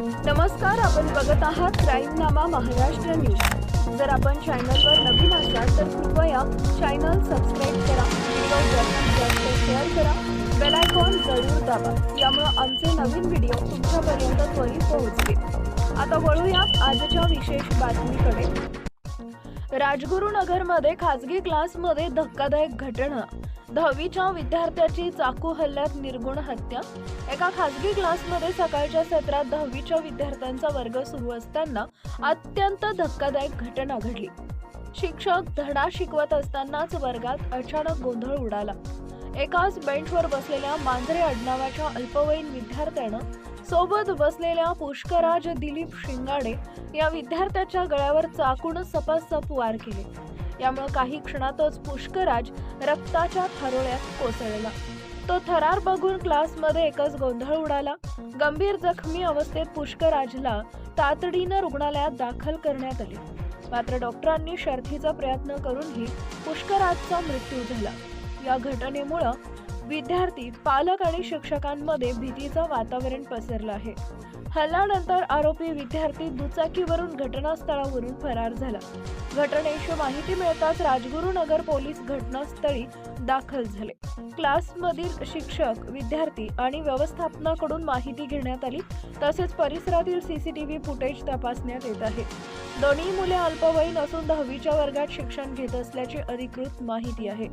नमस्कार आपण बघत आहात क्राईमनामा महाराष्ट्र न्यूज. जर आपण चॅनलवर नवीन असाल तर कृपया चॅनल सबस्क्राईब करा व्हिडिओ जास्तीत जास्त शेअर करा. बेल आयकॉन जरूर दाबा यामुळे आमचे नवीन व्हिडिओ तुमच्यापर्यंत त्वरित पोहोचतील. आता वळूया आजच्या विशेष बातमीकडे. राजगुरुनगरमध्ये खासगी क्लासमध्ये धक्कादायक घटना. दहावीच्या विद्यार्थ्याची चाकू हल्ल्यात निर्गुण हत्या. एका खासगी क्लासमध्ये सकाळच्या सत्रात दहावीच्या विद्यार्थ्यांचा वर्ग सुरू असताना अत्यंत धक्कादायक घटना घडली. शिक्षक धडा शिकवत असतानाच वर्गात अचानक गोंधळ उडाला. एकाच बेंचवर बसलेल्या मांजरे आडनावाच्या अल्पवयीन विद्यार्थ्यानं सोबत बसलेल्या पुष्कराज दिलीप शिंगाडे या विद्यार्थ्याच्या गळ्यावर चाकून सपासप वार केले. यामुळे काही क्षणातच पुष्कराज रक्ताच्या थरोळ्यात कोसळला. तो थरार बघून क्लासमध्ये एकच गोंधळ उडाला. गंभीर जखमी अवस्थेत पुष्कराजला तातडीनं रुग्णालयात दाखल करण्यात आले. मात्र डॉक्टरांनी शर्थीचा प्रयत्न करूनही पुष्कराजचा मृत्यू झाला. या घटनेमुळं विद्यार्थी पालक आणि शिक्षकांमध्ये भीतीचं वातावरण पसरलं आहे. हल्ल्यानंतर आरोपी विद्यार्थी दुचाकीवरून घटनास्थळावरून फरार झाला. घटनेची माहिती मिळताच राजगुरुनगर पोलीस घटनास्थळी दाखल झाले. क्लासमधील शिक्षक विद्यार्थी आणि व्यवस्थापनाकडून माहिती घेण्यात आली तसेच परिसरातील सीसीटीव्ही फुटेज तपासण्यात येत आहे. दोन्ही मुले अल्पवयीन असून दहावीच्या वर्गात शिक्षण घेत असल्याची अधिकृत माहिती आहे.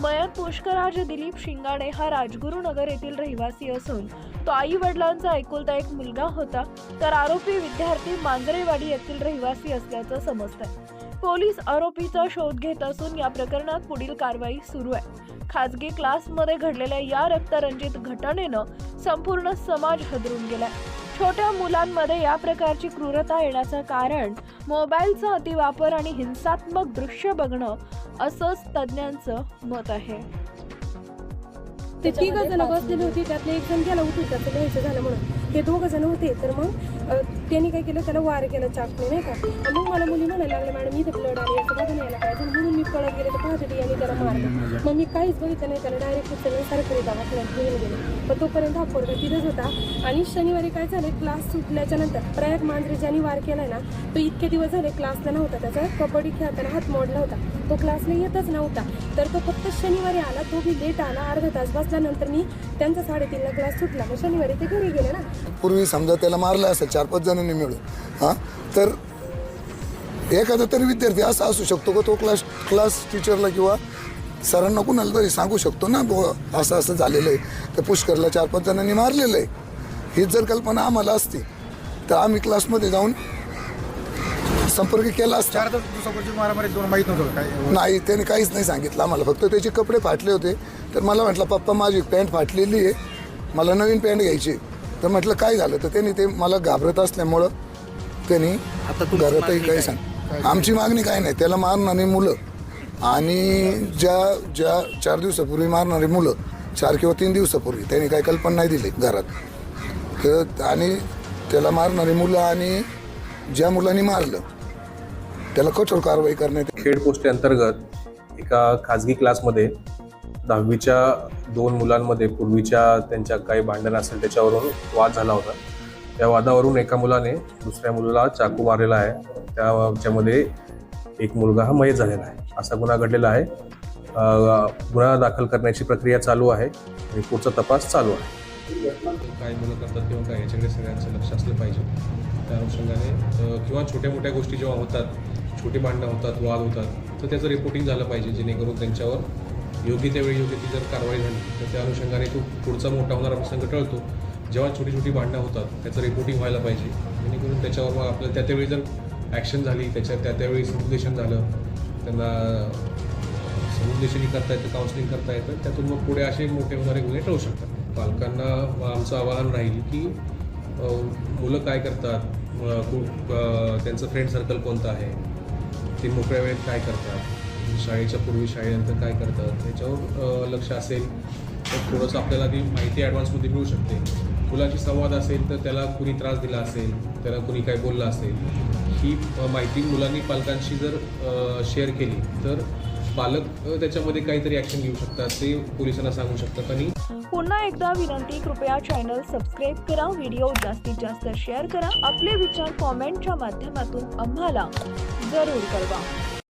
मयत पुष्कराज दिलीप शिंगाणे हा राजगुरुनगर येथील रहिवासी असून तो आई वडिलांचा एकुलता एक मुलगा होता. तर आरोपी विद्यार्थी मांजरेवाडी येथील रहिवासी असल्याचं समजतंय. पोलीस आरोपीचा शोध घेत असून या प्रकरणात पुढील कारवाई सुरू आहे. खासगी क्लासमध्ये घडलेल्या या रक्तरंजित घटनेनं संपूर्ण समाज हदरून गेलाय. छोट्या मुलांमध्ये या प्रकारची क्रूरता येण्याचं कारण मोबाईलचा अतिवापर आणि हिंसात्मक दृश्य बघणं असंच तज्ज्ञांचं मत आहे. ते तिघ जण बसलेले होते त्यातले एक जण गेला उठून त्याचं घ्यायचं झालं म्हणून. हे दोघं जण होते तर मग त्यांनी काय केलं त्याला वार केलं चाकणे नाही का? आणि मग मला मुली म्हणायला लागले मॅडम इथे ब्लड आली असं बघा यायला पाहिजे. म्हणून मी पळत गेले तर पाहते यांनी त्याला मारलं. मग मी काहीच बघितलं नाही त्याला डायरेक्ट उचलून सरकारी दवाखान्यात घेऊन गेले. पण तोपर्यंत हा पोरगा तिथंच होता. आणि शनिवारी काय झालं क्लास सुटल्याच्या नंतर प्रयाग मांजरे ज्यांनी वार केलाय ना तो इतके दिवस झाले क्लासला नव्हता त्याचा कबड्डी खेळताना हात मोडला होता. तो क्लासला येतच नव्हता. तर तो फक्त शनिवारी आला तो बी लेट आला अर्धा तास बसल्यानंतर मी त्यांचा साडेतीनला क्लास सुटला. मग शनिवारी ते घरी गेले ना. पूर्वी समजा त्याला मारलं असेल चार पाच जणांनी मिळून हां? तर एखादा तरी विद्यार्थी असा असू शकतो का तो क्लास क्लास टीचरला किंवा सरांना कुणाला तरी सांगू शकतो ना बुवा असं असं झालेलं आहे. तर पुष्करला चार पाच जणांनी मारलेलं आहे. हीच जर कल्पना आम्हाला असती तर आम्ही क्लासमध्ये जाऊन संपर्क केला असता. चार दिवसापूर्वी मारामारी दोन माहीत नव्हतं काय? नाही त्याने काहीच नाही सांगितलं. आम्हाला फक्त त्याचे कपडे फाटले होते. तर मला म्हटलं पप्पा माझी पॅन्ट फाटलेली आहे. मला नवीन पॅन्ट घ्यायची आहे." तर म्हटलं काय झालं? तर त्यांनी ते मला घाबरत असल्यामुळं त्यांनी आता तुमची घरातही मागणी काय? सांग आमची मागणी काय नाही. त्याला मारणारी मुलं आणि ज्या ज्या चार दिवसापूर्वी मारणारी मुलं चार किंवा तीन दिवसापूर्वी त्यांनी काही कल्पना नाही दिली घरात. तर आणि त्याला मारणारी मुलं आणि ज्या मुलांनी मारलं त्याला कठोर कारवाई करण्यात खेड पोस्ट अंतर्गत एका खाजगी क्लासमध्ये दहावीच्या दोन मुलांमध्ये पूर्वीच्या त्यांच्या काही भांडण असेल त्याच्यावरून वाद झाला होता. त्या वादावरून एका मुलाने दुसऱ्या मुलाला चाकू मारलेला आहे. त्याच्यामध्ये एक मुलगा हा मयत झालेला आहे. असा गुन्हा घडलेला आहे. गुन्हा दाखल करण्याची प्रक्रिया चालू आहे आणि पुढचा तपास चालू आहे. काय मुलं करतात किंवा काय याच्याकडे सगळ्यांचं लक्ष असलं पाहिजे. त्या अनुषंगाने किंवा छोट्या मोठ्या गोष्टी जेव्हा होतात छोटी भांडणं होतात वाद होतात तर त्याचं रिपोर्टिंग झालं पाहिजे जेणेकरून त्यांच्यावर योग्य त्यावेळी योग्य ती जर कारवाई झाली तर त्या अनुषंगाने तो पुढचा मोठा होणारा प्रसंग टळतो. जेव्हा छोटी छोटी भांडणं होतात त्याचं रिपोर्टिंग व्हायला पाहिजे. जेणेकरून त्याच्यावर मग आपल्याला त्या त्यावेळी जर ॲक्शन झाली त्याच्या त्या त्यावेळी समुपदेशन झालं त्यांना समुपदेशनही करता येतं काउन्सिलिंग करता येतं त्यातून मग पुढे असे मोठे होणारे गुन्हे टळू शकतात. पालकांना आमचं आवाहन राहील की मुलं काय करतात? कु- त्यांचं फ्रेंड सर्कल कोणतं आहे? ते मोकळ्या वेळेत काय करतात? शाळेच्या पूर्वी शाळेनंतर काय करतात त्याच्यावर लक्ष असेल तर थोडंसं आपल्याला ती माहिती ॲडव्हान्समध्ये मिळू शकते. मुलाशी संवाद असेल तर त्याला कुणी त्रास दिला असेल त्याला कुणी काय बोललं असेल ही माहिती मुलांनी पालकांशी जर शेअर केली तर पालक त्याच्यामध्ये काहीतरी ॲक्शन घेऊ शकतात ते पोलिसांना सांगू शकतात आणि पुन्हा एकदा विनंती कृपया चॅनल सबस्क्राईब करा व्हिडिओ जास्तीत जास्त शेअर करा आपले विचार कॉमेंटच्या माध्यमातून आम्हाला जरूर कळवा.